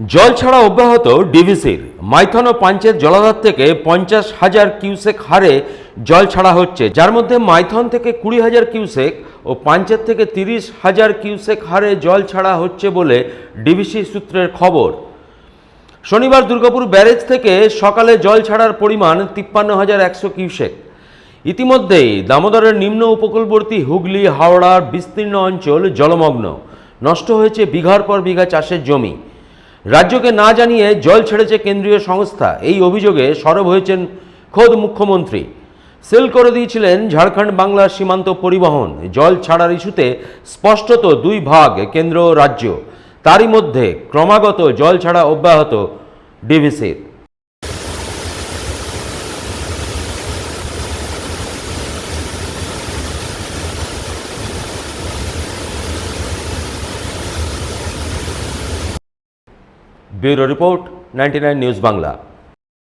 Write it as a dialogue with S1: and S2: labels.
S1: জল ছাড়া অব্যাহত ডিভিসির। মাইথন ও পাঞ্চের জলাধার থেকে পঞ্চাশ হাজার কিউসেক হারে জল ছাড়া হচ্ছে, যার মধ্যে মাইথন থেকে কুড়ি হাজার কিউসেক ও পাঞ্চের থেকে তিরিশ হাজার কিউসেক হারে জল ছাড়া হচ্ছে বলে ডিভিসি সূত্রের খবর। শনিবার দুর্গাপুর ব্যারেজ থেকে সকালে জল ছাড়ার পরিমাণ তিপ্পান্ন হাজার একশো কিউসেক। ইতিমধ্যেই দামোদরের নিম্ন উপকূলবর্তী হুগলি হাওড়ার বিস্তীর্ণ অঞ্চল জলমগ্ন। নষ্ট হয়েছে বিঘার পর বিঘা চাষের জমি। রাজ্যকে না জানিয়ে জল ছেড়েছে কেন্দ্রীয় সংস্থা। এই অভিযোগে সরব হয়েছেন খোদ মুখ্যমন্ত্রী। সেল করে দিয়েছিলেন ঝাড়খণ্ড বাংলার সীমান্ত পরিবহন। জল ছাড়ার ইস্যুতে স্পষ্টত দুই ভাগ কেন্দ্র ও রাজ্য। তারই মধ্যে ক্রমাগত জল ছাড়া অব্যাহত। ডিভিসির bureau report ninety news Bangla